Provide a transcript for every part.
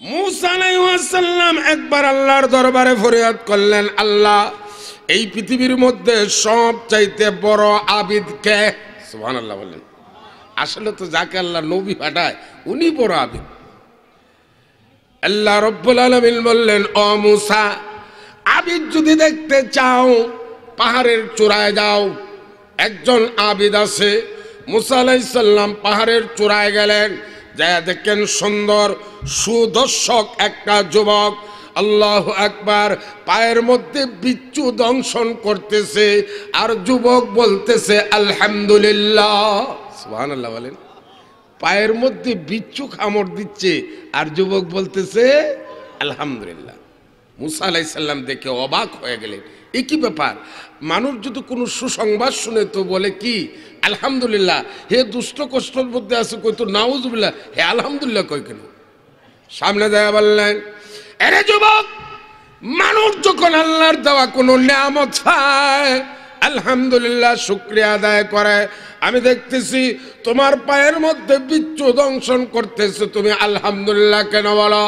মুসালাম একবার আল্লাহর দরবারে ফরিয়াদ করলেন, আল্লাহ, এই পৃথিবীর মধ্যে সব চাইতে বড় আবিদ কে? সুহান আল্লাহ বললেন, আসলে তো যাকে আল্লাহ নবী পাঠায়, উনি বড় আবিদ। আল্লাহ রব্বুল আলমিন বললেন অ মুসা, আবিদ যদি দেখতে চাও, পাহাড়ের চূড়ায় যাও। একজন আবিদ আছে, মুসা আলাইসাল্লাম পাহাড়ের চূড়ায় গেলেন যা দেখেন সুন্দর, সুদর্শক একটা যুবক, আল্লাহ একবার পায়ের মধ্যে বিচ্ছু দংশন করতেছে, আর যুবক বলতেছে, আলহামদুলিল্লাহ। আল্লাহ বলেন। পায়ের মধ্যে বিচ্ছু কামড় দিচ্ছে, আর যুবক বলতেছে, আলহামদুলিল্লাহ। মুসা আলাইসাল্লাম দেখে অবাক হয়ে গেলেন। এ কি ব্যাপার। মানুষ যদি কোনো সুসংবাদ শুনে তো বলে কি, আলহামদুলিল্লাহ, হে দুষ্ট কষ্টর মধ্যে আছে কই তো, নাউজুবিল্লাহ, হে আলহামদুলিল্লাহ কই কেন? সামনে দেখা বললেন এরে যুবক, মানুষ যখন আল্লাহর দেওয়া কোনো নিয়ামত পায় আলহামদুলিল্লাহ শুক্রিয়া আদায় করে। আমি দেখতেছি তোমার পায়ের মধ্যে বিচ্ছু দংশন করতেছে। তুমি আলহামদুলিল্লাহ কেন বলো?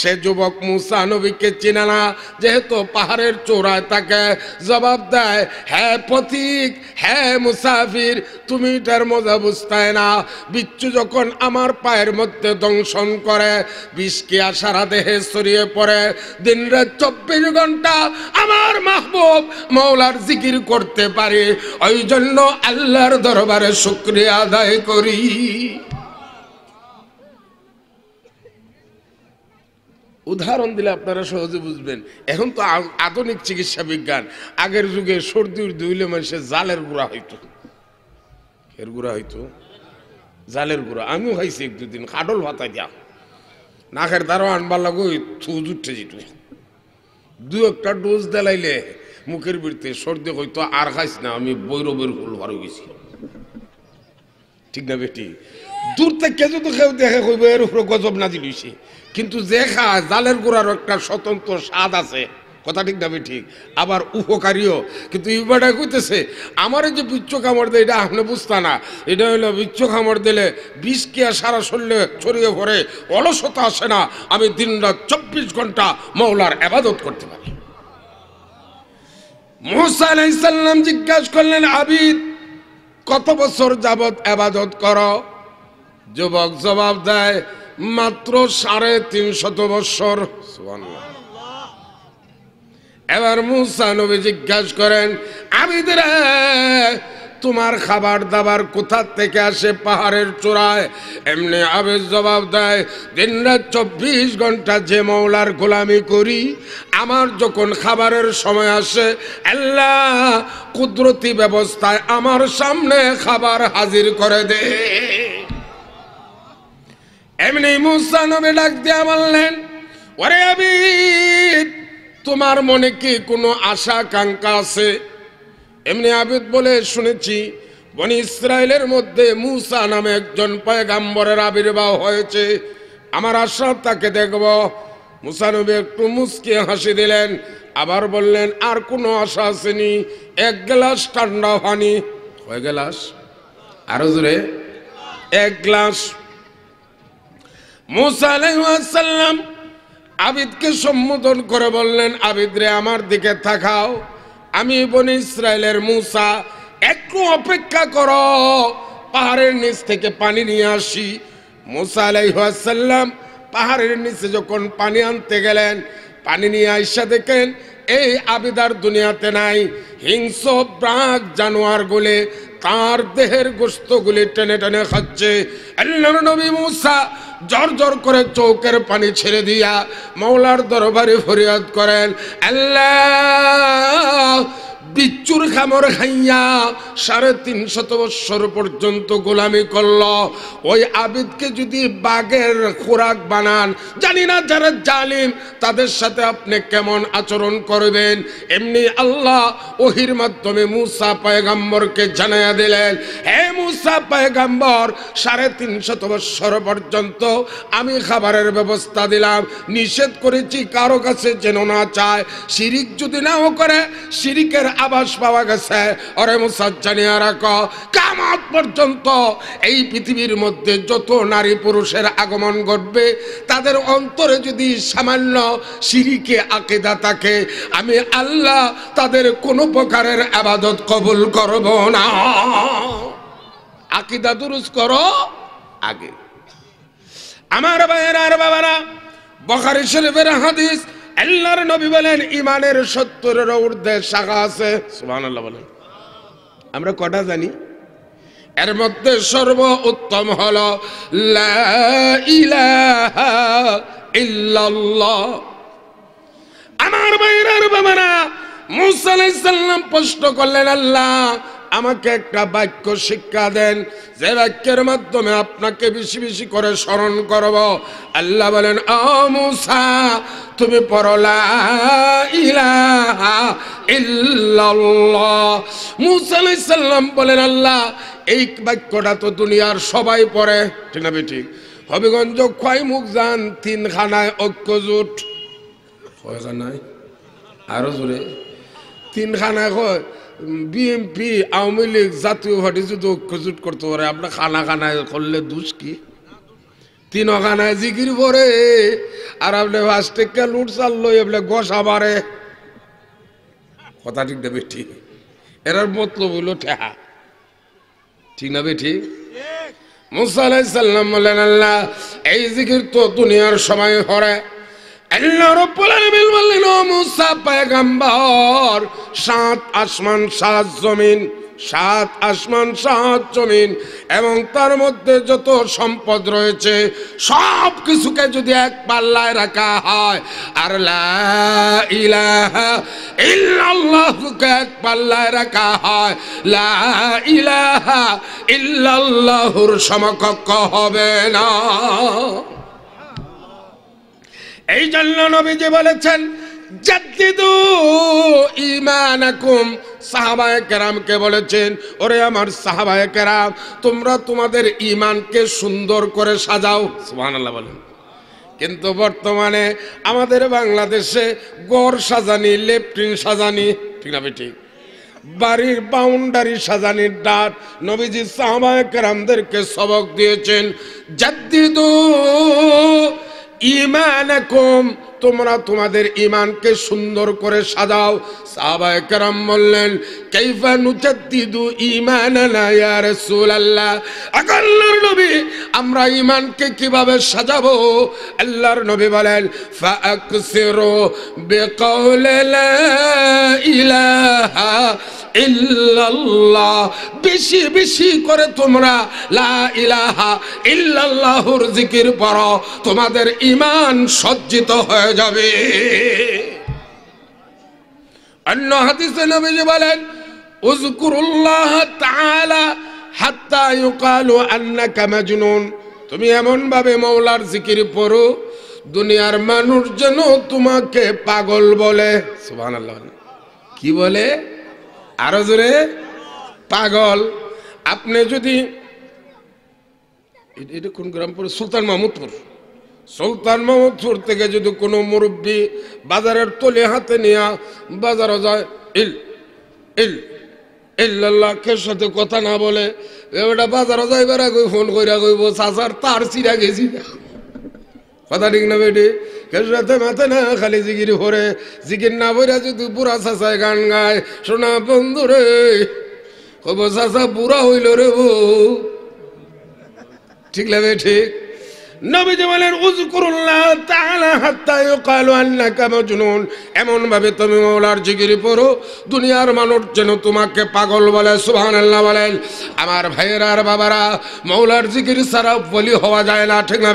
সে যুবক মুসা নবীকে চিনে না, যেহেতু পাহাড়ের চূড়ায় তাকে জবাব দেয় হ্যাঁ পথিক হ্যাঁ মুসাফির, তুমি এটার মজা বুঝতে না। বিচ্ছু যখন আমার পায়ের মধ্যে দংশন করে বিষকিয়া সারা দেহে ছড়িয়ে পড়ে? দিন রাত চব্বিশ ঘণ্টা আমার মাহবুব মৌলার জিকির করতে পারি। ওই জন্য আল্লাহর দরবারে শুক্রিয়া আদায় করি। উদাহরণ দিলে আপনারা সহজে বুঝবেন। এখন তো আধুনিক চিকিৎসা বিজ্ঞান। আগের যুগে সর্দি দুইলে মানুষের জালের গুঁড়া হইতো। এর গুঁড়া হইতো। জালের গুঁড়া। আমিও খাইছি এক দুদিন কাডল ভাতা দিয়া। নাকের দ্বারা আনবার লাগো থুজ উঠে যেত দু একটা ডোজ দেলাইলে মুখের বিরতে সর্দি হইতো, আর খাইস না, আমি বৈরবের ফুল ভালো গেছি। ঠিক না বেটি? দূর থেকে যদি কেউ দেখে কইব, এর উপরে গজব না দিলিছে কিন্তু যে জালের গোড়ার একটা স্বতন্ত্র স্বাদ আছে। কথা ঠিক না ঠিক আবার উপকারীও। কিন্তু ইবাটা কইতেছে, আমার যে বিচ্ছ কামড় দেয়, এটা আপনি বুঝতা না। এটা হলো বিচ্ছ কামড় দিলে বিষ কে সারা শরীরে ছড়িয়ে পড়ে, অলসতা আসে না। আমি দিন রাত চব্বিশ ঘণ্টা মৌলার আবাদত করতে পারি। মুসা আলাইসাল্লাম জিজ্ঞাসা করলেন, আবিদ কত বছর যাবৎ আবাদত কর? যুবক জবাব দেয়, মাত্র সাড়ে তিনশত বৎসর এবার মুসা নবী জিজ্ঞাসা করেন রে তোমার খাবার দাবার কোথা থেকে আসে পাহাড়ের চূড়ায়? এমনি আবেদ জবাব দেয় দিন রাত চব্বিশ ঘণ্টা যে মৌলার গোলামি করি, আমার যখন খাবারের সময় আসে, আল্লাহ কুদরতি ব্যবস্থায় আমার সামনে খাবার হাজির করে দে। এমনি মুসা নবী ডাক দিয়া বললেন, ওরে আবিদ, তোমার মনে কি কোনো আশা কাঙ্ক্ষা আছে? এমনি আবিদ বলে শুনেছি, বনি ইসরায়েলের মধ্যে মুসা নামে একজন পয়গাম্বরের আবির্ভাব হয়েছে। আমার আশা তাকে দেখব। মুসা নবী একটু মুসকে হাসি দিলেন, আবার বললেন, আর কোনো আশা আসেনি, এক গ্লাস ঠান্ডা পানি। কয় গ্লাস? আরও জোরে। এক গ্লাস। মুসা আলাইসাল্লাম আবিদকে সম্বোধন করে বললেন আবিদ রে আমার দিকে তাকাও। আমি বনি ইসরায়েলের মুসা, একটু অপেক্ষা কর, পাহাড়ের নিচ থেকে পানি নিয়ে আসি। মুসা আলাইসাল্লাম পাহাড়ের নিচে যখন পানি আনতে গেলেন, পানি নিয়ে আইসা দেখেন, এই আবিদার দুনিয়াতে নাই। হিংস্র ব্রাক জানোয়ার গুলে তার দেহের গোস্তগুলি টেনে টেনে খাচ্ছে। আল্লাহর নবী মুসা জর জর করে চৌকের পানি ছেড়ে দিয়া মৌলার দরবারে ফরিয়াদ করেন, আল্লাহ, বিচ্ছুর খামর খাইয়া সাড়ে তিন শত বৎসর পর্যন্ত গোলামি করল। ওই আবিদকে যদি বাঘের খোরাক বানান, জানি না যারা জালিম, তাদের সাথে আপনি কেমন আচরণ করবেন? এমনি আল্লাহ ওহির মাধ্যমে মুসা পয়গাম্বরকে জানাইয়া দিলেন, হে মুসা পয়গাম্বর সাড়ে তিন শত বৎসর পর্যন্ত আমি খাবারের ব্যবস্থা দিলাম। নিষেধ করেছি, কারও কাছে যেন না চায়। শিরিক যদি নাও করে, শিরিকের আবাস পাওয়া গেছে। অরে মুসাজ্জানিয়া রাখ কামাত পর্যন্ত এই পৃথিবীর মধ্যে যত নারী পুরুষের আগমন ঘটবে, তাদের অন্তরে যদি সামান্য সিঁড়িকে আকেদা থাকে, আমি আল্লাহ তাদের কোনো প্রকারের আবাদত কবুল করব না। আকিদা দুরুজ করো আগে। আমার ভাইয়ের, আর বাবারা, বখারি শরীফের হাদিস, আল্লাহর নবী বলেন ইমানের সত্তরের ঊর্ধ্বে শাখা আছে। সুবহানাল্লাহ বলেন। আমরা কটা জানি? এর মধ্যে সর্ব উত্তম হল আমার বাইরের বাবারা, মুসা আলাইহিস সালাম প্রশ্ন করলেন, আল্লাহ আমাকে একটা বাক্য শিক্ষা দেন। যে বাক্যের মাধ্যমে আপনাকে বেশি বেশি করে স্মরণ করব। আল্লাহ বলেন, ও মুসা, তুমি পড়লা ইলাহা ইল্লাল্লাহ। মুসা আলাইহিস সালাম বলেন, আল্লাহ, এই বাক্যটা তো দুনিয়ার সবাই পড়ে। ঠিক না ঠিক হবিগঞ্জ খয় মুখ যান তিন তিনখানায় ঐক্যজোট কয়খানায় আরও জোরে। তিনখানায় কয় বিএমপি আওয়ামী লীগ জাতীয় পার্টি যদি ঐক্যজোট করতে পারে আপনার খানা খানায় করলে দুষ কি? তিন খানায় জিকির পরে আর আপনি ফার্স্ট টেকা লুট চাললো এগুলো গসা মারে। কথা ঠিক না বেঠি। এরার মতলব হইল ঠেহা। ঠিক না বেঠি? মুসা আলাইসাল্লাম বললেন আল্লাহ এই জিকির তো দুনিয়ার সময় হরে। আল্লাহ রব্বুল আলামিন বললেন, ও মুসা পয়গম্বর, সাত আসমান, সাত জমিন, সাত আসমান, সাত জমিন এবং তার মধ্যে যত সম্পদ রয়েছে সব কিছুকে যদি এক পাল্লায় রাখা হয়, আর ইল্লাল্লাহকে এক পাল্লায় রাখা হয়, লা ইলাহা ইল্লাল্লাহুর সমকক্ষ হবে না। এই জন্য নবীজি বলেছেন বলেছেন, ওরে আমার তোমরা তোমাদের সুন্দর করে সাজাও। বলেন। কিন্তু বর্তমানে আমাদের বাংলাদেশে গড় সাজানি লেফটিন সাজানি, ঠিক না ঠিক বাড়ির বাউন্ডারি সাজানির ডাট নবীজি সাহাবায়ে কেরামদেরকে সবক দিয়েছেন, জাদ্দিদু ইমানাকুম তোমরা তোমাদের ইমানকে সুন্দর করে সাজাও। সাহাবায়ে কেরাম বললেন, কাইফা নুজাদ্দিদু ইমানানা ইয়া রাসূলুল্লাহ? আল্লাহর নবী, আমরা ইমানকে কীভাবে সাজাবো? আল্লাহর নবী বলেন, ফাআকসিরু বিকাউলি লা ইলাহা ইল্লাল্লাহ। বেশি বেশি করে তোমরা লা ইলাহা ইল্লাল্লাহুর জিকির পড়ো, তোমাদের ইমান সজ্জিত হয়ে যাবে। অন্য হাদিসে নবীজি বলেন, উযকুরুল্লাহ তাআলা হাত্তা ইউকালু আন্নাকা মাজনুন। তুমি এমন ভাবে মৌলার জিকির পড়ো, দুনিয়ার মানুষ যেন তোমাকে পাগল বলে। সুবহানাল্লাহ। কি বলে? আরও জোরে? পাগল। আপনি যদি এটা কোন গ্রাম পড়ে? সুলতান মাহমুদপুর। সুলতান মাহমুদপুর থেকে যদি কোনো মুরব্বী বাজারের তলে হাতে নিয়ে বাজারে যায়, ইল ইল ইল্লাল্লাহকে সাথে কথা না বলে এবারটা বাজারে যাইবার আগে ফোন কইরা কইব, চাচার তার চিরা গেছি কথা ঠিক না বেটি? কেসাতে মাথে না খালি জিগির ভরে জিগির না ভরে যদি পুরা চাচায় গান গায়, শোনা বন্ধু রে কব চাচা পুরা হইল রে বউ। ঠিক লাগে ঠিক নবীজি বলেন, উযকুরুল্লাহ তাআলা তুমি পড়ো, দুনিয়ার মানুষ যেন তোমাকে পাগল বলে বলেন। আমার ভাইয়েরা আর বাবারা ছাড়া বলি হওয়া যায় না, ঠিক না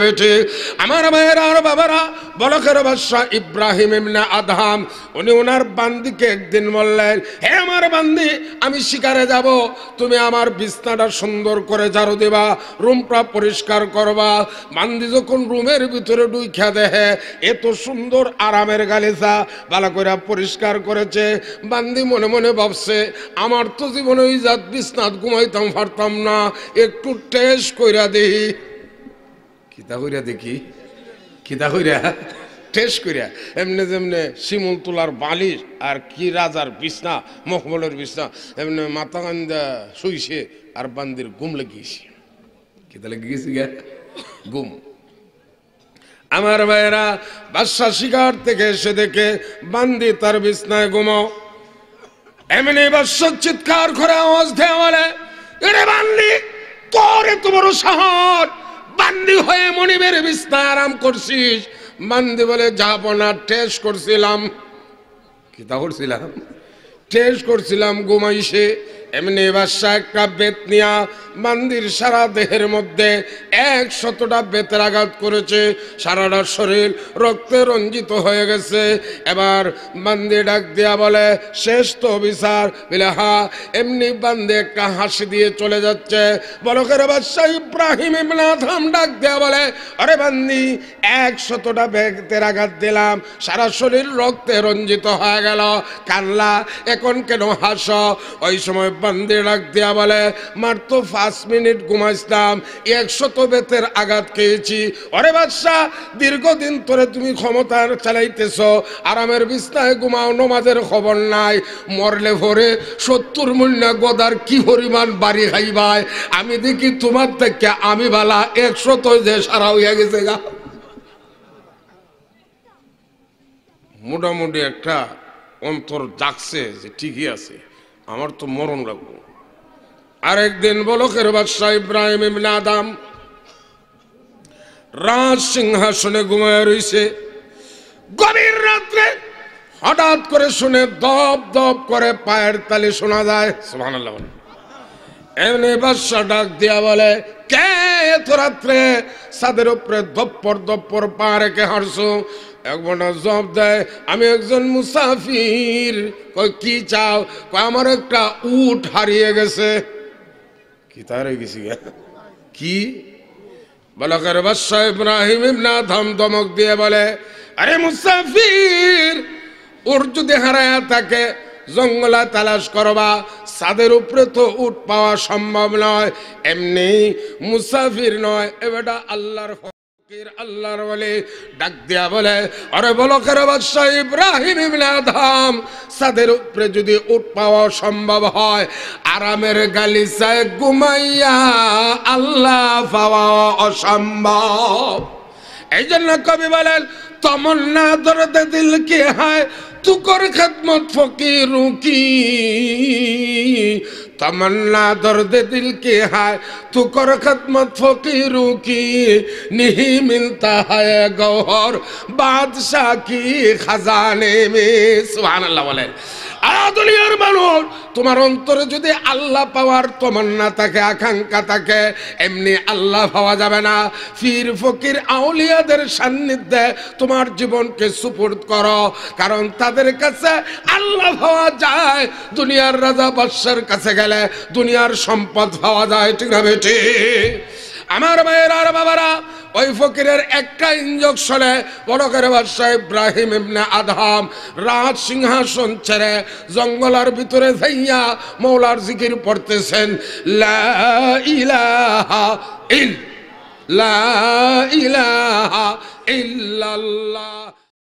আমার ভাইয়েরা আর বাবারা, বলকের বাদশাহ ইব্রাহিম ইবনে আদহাম, উনি ওনার বান্দিকে একদিন বললেন, হে আমার বান্দি, আমি শিকারে যাব। তুমি আমার বিছনাটা সুন্দর করে ঝাড়ু দেবা, রুমটা পরিষ্কার করবা বান্দি যখন রুমের ভিতরে ডুইখা দেহে? এত সুন্দর আরামের গালিচা, ভালো করে পরিষ্কার করেছে। বান্দি মনে মনে ভাবছে, আমার তো জীবনে ওই জাত বিছনাত ঘুমাইতাম পারতাম না। একটু টেস্ট কইরা দেখি কিতা কইরা দেখি কিতা কইরা? ঠেস করিয়া এমনি যেমনি শিমুল তোলার বালিশ আর কি রাজার বিছনা, মখমলের বিছনা, এমনি মাথা কান্দা শুইছে আর বান্দির গুম লেগিয়েছে কি তাহলে গিয়েছি গে? গুম। আমার ভাইয়েরা বাদশা শিকার থেকে এসে দেখে বান্দি তার বিছনায় ঘুমাও এমনি বাদশা চিৎকার করে আওয়াজ দেওয়া বলে, এরে বান্দি, তোর এত বড় বান্দি হয়ে মনিবের বিছনায় আরাম করছিস। বান্দি বলে যাব না টেস্ট করছিলাম। কি তা করছিলাম? টেস্ট করছিলাম, ঘুমাইছে। এমনি বাদশা একটা বেত নিয়া মান্দির সারা দেহের মধ্যে এক শতটা বেতের আঘাত করেছে। সারাটা শরীর রক্তে রঞ্জিত হয়ে গেছে। এবার বান্দি ডাক দিয়া বলে, শেষ তো বিচার। বলে, হা, এমনি বান্দি একটা হাসি দিয়ে চলে যাচ্ছে। বলো বলকের বাদশাহ? ইব্রাহিম ইবনে আদম ডাক দিয়া বলে, আরে বান্দি এক শতটা বেতের আঘাত দিলাম। সারা শরীর রক্তে রঞ্জিত হয়ে গেল। কান্লা এখন কেন হাস? ওই সময় বান্দি ডাক দিয়া বলে মার তো পাঁচ মিনিট ঘুমাইছিলাম, একশত বেতের আঘাত খেয়েছি। অরে বাদশাহ দীর্ঘদিন ধরে তুমি ক্ষমতা চালাইতেছ, আরামের বিস্তায় ঘুমাও, নমাজের খবর নাই। মরলে ভরে সত্তর মূল্য গদার কি পরিমাণ বাড়ি খাইবাই আমি দেখি তোমার থেকে আমি বালা একশত যে সারা হইয়া গেছে গা। মোটামুটি একটা অন্তর ডাকছে যে ঠিকই আছে। আমার তো মরণ লাগবো। আরেকদিন বলকের বাদশাহ ইব্রাহিম ইবনে আদম রাজ সিংহাসনে ঘুমায় রইছে। গভীর রাত্রে হঠাৎ করে শুনে দপ দপ করে পায়ের তালি শোনা যায়। সুবহানাল্লাহ। এমনি বাদশাহ ডাক দিয়া বলে, কে এত রাত্রে সাদের উপরে দপ্পর দপ্পর পা রেখে জব দেয়, আমি একজন মুসাফির। কি চাও? আমার একটা উট হারিয়ে গেছে। কি তার কি? বলকের ইব্রাহিম ইবনা ধম দিয়ে বলে, আরে মুসাফির ওর যদি হারায়া থাকে, জঙ্গলা তালাশ করবা। সাদের উপরে তো উঠ পাওয়া সম্ভব নয়, এমনি মুসাফির নয় এবারটা আল্লাহর আল্লাহর বলে ডাক বলে উপরে যদি উঠ পাওয়া হয়, আরামের গালিচায় আল্লাহ পাওয়া অসম্ভব। এই জন্য কবি বলেন, তমন্না দরদে দিল কে হায় তু কর খদমত ফকিরু তমন্না দর্দে দিল के हाय तू कर खदमत फकीरू की नहीं मिलता है गौहर बादशाह की खजाने में सुभान अल्लाह বলেন আদুলিয়ার মানুষ তোমার অন্তরে যদি আল্লাহ পাওয়ার তমন্না থাকে আকাঙ্ক্ষা থাকে এমনি আল্লাহ পাওয়া যাবে না ফির ফকির আউলিয়াদের সান্নিধ্যে তোমার জীবনকে সুপুর্দ করো কারণ তাদের কাছে আল্লাহ পাওয়া যায় দুনিয়ার রাজা বাদশার কাছে গেলে দুনিয়ার সম্পদ পাওয়া যায়, ঠিক না বেটি আমার মায়ের আর বাবারা, ওই ফকিরের একটা ইঞ্জেকশনে বড় করে বাদশাহ ইব্রাহিম ইবনে আদহাম রাজ সিংহাসন ছেড়ে জঙ্গলার ভিতরে যাইয়া মৌলার জিকির পড়তেছেন, লা ইলাহা ইল, লা ইলাহা ইল্লাল্লাহ।